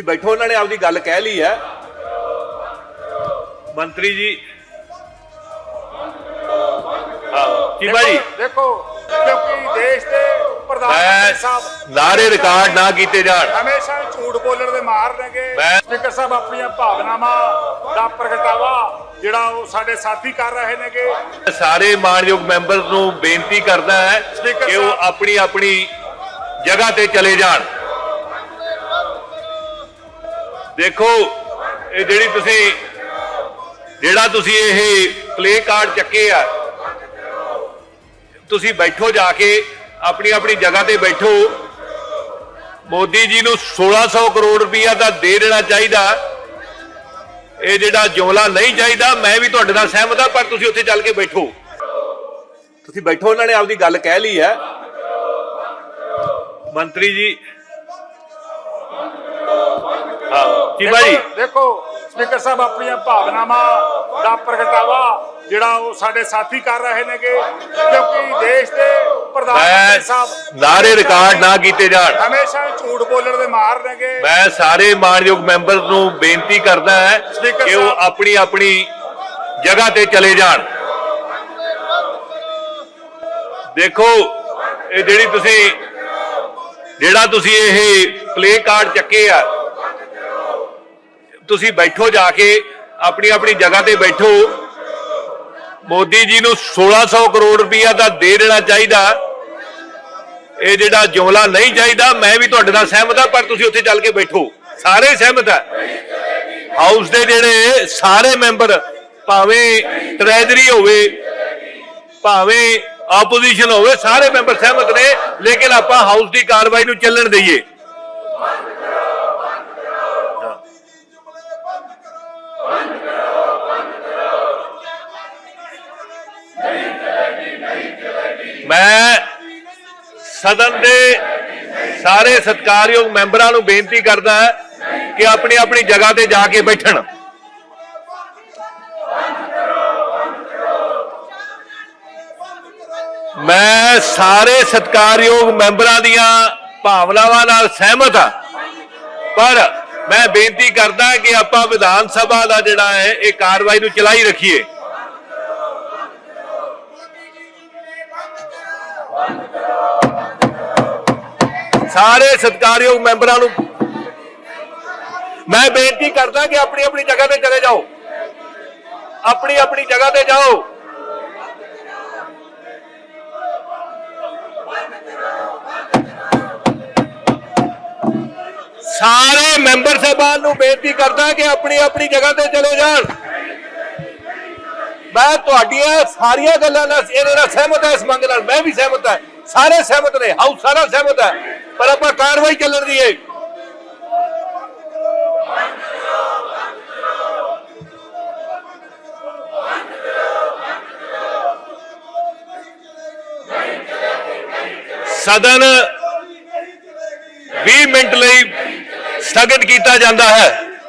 ਤੁਸੀਂ ਬੈਠੋ ਉਹਨਾਂ ਨੇ ਆਪਦੀ ਗੱਲ ਕਹਿ ਲਈ ਹੈ। ਮੰਤਰੀ ਜੀ। ਕੀ ਭਾਜੀ ਦੇਖੋ ਕਿਉਂਕਿ ਦੇਸ਼ ਦੇ ਪ੍ਰਧਾਨ ਸਾਹਿਬ ਨਾਰੇ ਰਿਕਾਰਡ ਨਾ ਕੀਤੇ ਜਾਣ। ਹਮੇਸ਼ਾ ਝੂਠ ਬੋਲਣ ਦੇ ਮਾਰ ਨੇਗੇ। ਸਪੀਕਰ ਸਾਹਿਬ ਆਪਣੀਆਂ ਭਾਵਨਾਵਾਂ ਦਾ ਪ੍ਰਗਟਾਵਾ ਜਿਹੜਾ ਉਹ ਸਾਡੇ ਸਾਥੀ ਕਰ ਰਹੇ ਨੇਗੇ। ਸਾਰੇ ਮਾਨਯੋਗ ਮੈਂਬਰ ਨੂੰ ਬੇਨਤੀ ਕਰਦਾ ਹੈ ਕਿ ਉਹ। ਆਪਣੀ ਆਪਣੀ ਜਗ੍ਹਾ ਤੇ ਚਲੇ ਜਾਣ। ਦੇਖੋ, ਇਹ ਜਿਹੜੀ ਤੁਸੀਂ, ਜਿਹੜਾ ਤੁਸੀਂ ਇਹ ਪਲੇ ਕਾਰਡ ਚੱਕੇ ਆ, ਤੁਸੀਂ ਬੈਠੋ ਜਾ ਕੇ, ਆਪਣੀ ਆਪਣੀ ਜਗ੍ਹਾ ਤੇ ਬੈਠੋ। ਮੋਦੀ ਜੀ ਨੂੰ 1600 ਕਰੋੜ ਰੁਪਈਆ ਤਾਂ ਦੇ ਦੇਣਾ ਚਾਹੀਦਾ। ਇਹ ਜਿਹੜਾ ਜੋਲਾ ਨਹੀਂ ਚਾਹੀਦਾ, ਮੈਂ ਵੀ ਤੁਹਾਡੇ ਨਾਲ ਸਹਿਮਤ ਹਾਂ ਪਰ ਤੁਸੀਂ ਉੱਥੇ ਚੱਲ ਕੇ ਬੈਠੋ। ਤੁਸੀਂ ਬੈਠੋ, ਉਹਨਾਂ ਨੇ ਆਪਦੀ ਗੱਲ ਕਹਿ ਲਈ ਹੈ। ਮੰਤਰੀ ਜੀ, ਹਾਂ। ਕੀ ਭਾਜੀ ਦੇਖੋ- ਸਪੀਕਰ ਸਾਹਿਬ ਆਪਣੀਆਂ ਭਾਵਨਾਵਾਂ ਦਾ ਪ੍ਰਗਟਾਵਾ ਜਿਹੜਾ ਉਹ ਸਾਡੇ ਸਾਥੀ ਕਰ ਰਹੇ ਨੇਗੇ ਕਿਉਂਕਿ ਦੇਸ਼ ਦੇ ਪ੍ਰਧਾਨ ਮੰਤਰੀ ਸਾਹਿਬ ਨਾਰੇ ਰਿਕਾਰਡ ਨਾ ਕੀਤੇ ਜਾਣ। ਹਮੇਸ਼ਾ ਝੂਠ ਬੋਲਣ ਦੇ ਮਾਰ ਨੇਗੇ। ਮੈਂ ਸਾਰੇ ਮਾਨਯੋਗ ਮੈਂਬਰ ਨੂੰ ਬੇਨਤੀ ਕਰਦਾ ਹੈ ਕਿ ਉਹ। ਆਪਣੀ ਆਪਣੀ ਜਗ੍ਹਾ ਤੇ ਚਲੇ ਜਾਣ। ਦੇਖੋ ਇਹ ਜਿਹੜੀ ਤੁਸੀਂ ਜਿਹੜਾ ਤੁਸੀਂ ਇਹ ਪਲੇ ਕਾਰਡ ਚੱਕੇ ਆ ਤੁਸੀਂ ਬੈਠੋ ਜਾ ਕੇ, ਆਪਣੀ ਆਪਣੀ ਜਗ੍ਹਾ ਤੇ ਬੈਠੋ। ਮੋਦੀ ਜੀ ਨੂੰ 1600 ਕਰੋੜ ਰੁਪਈਆ ਦਾ ਦੇ ਦੇਣਾ ਚਾਹੀਦਾ। ਇਹ ਜਿਹੜਾ ਜੁਮਲਾ ਨਹੀਂ ਚਾਹੀਦਾ, ਮੈਂ ਵੀ ਤੁਹਾਡੇ ਨਾਲ ਸਹਿਮਤ ਹਾਂ, ਪਰ ਤੁਸੀਂ ਉੱਥੇ ਚੱਲ ਕੇ ਬੈਠੋ। ਸਾਰੇ ਸਹਿਮਤ ਹੈ ਹਾਊਸ ਦੇ ਜਿਹੜੇ ਸਾਰੇ ਮੈਂਬਰ, ਭਾਵੇਂ ਟ੍ਰੈਜਰੀ ਹੋਵੇ, ਭਾਵੇਂ ਆਪੋਜੀਸ਼ਨ ਹੋਵੇ, ਸਾਰੇ ਮੈਂਬਰ ਸਹਿਮਤ ਨੇ, ਲੇਕਿਨ ਆਪਾਂ ਹਾਊਸ ਦੀ ਕਾਰਵਾਈ ਨੂੰ ਚੱਲਣ ਦਈਏ। ਮੈਂ ਸਦਨ ਦੇ ਸਾਰੇ ਸਤਿਕਾਰਯੋਗ ਮੈਂਬਰਾਂ ਨੂੰ ਬੇਨਤੀ ਕਰਦਾ ਕਿ ਆਪਣੀ ਆਪਣੀ ਜਗ੍ਹਾ ਤੇ ਜਾ ਕੇ ਬੈਠਣ। ਮੈਂ ਸਾਰੇ ਸਤਿਕਾਰਯੋਗ ਮੈਂਬਰਾਂ ਦੀਆਂ ਭਾਵਨਾਵਾਂ ਨਾਲ ਸਹਿਮਤ ਹਾਂ। ਪਰ ਮੈਂ ਬੇਨਤੀ ਕਰਦਾ ਕਿ ਆਪਾਂ ਵਿਧਾਨ ਸਭਾ ਦਾ ਜਿਹੜਾ ਹੈ, ਇਹ ਕਾਰਵਾਈ ਨੂੰ ਚਲਾਈ ਰੱਖੀਏ। ਸਾਰੇ ਸਤਿਕਾਰਯੋਗ ਮੈਂਬਰਾਂ ਨੂੰ ਮੈਂ ਬੇਨਤੀ ਕਰਦਾ ਕਿ ਆਪਣੀ ਆਪਣੀ ਜਗ੍ਹਾ ਤੇ ਚਲੇ ਜਾਓ। ਆਪਣੀ ਆਪਣੀ ਜਗ੍ਹਾ ਤੇ ਜਾਓ। ਸਾਰੇ ਮੈਂਬਰ ਸਾਹਿਬਾਨ ਨੂੰ ਬੇਨਤੀ ਕਰਦਾ ਕਿ ਆਪਣੀ ਆਪਣੀ ਜਗ੍ਹਾ ਤੇ ਚਲੇ ਜਾਣ। ਮੈਂ ਤੁਹਾਡੀਆਂ ਸਾਰੀਆਂ ਗੱਲਾਂ ਨਾਲ ਇਹਦੇ ਨਾਲ ਸਹਿਮਤ ਹਾਂ ਇਸ ਮੰਗ ਨਾਲ, ਮੈਂ ਵੀ ਸਹਿਮਤ ਹਾਂ। ਸਾਰੇ ਸਹਿਮਤ ਨੇ, ਹਾਊਸ ਸਾਰਾ ਸਹਿਮਤ ਹੈ। ਪਰ ਆਪਾਂ ਕਾਰਵਾਈ ਚੱਲਣ ਦੀ ਹੈ। ਸਦਨ 20 ਮਿੰਟ ਲਈ ਸਥਗਿਤ ਕੀਤਾ ਜਾਂਦਾ ਹੈ।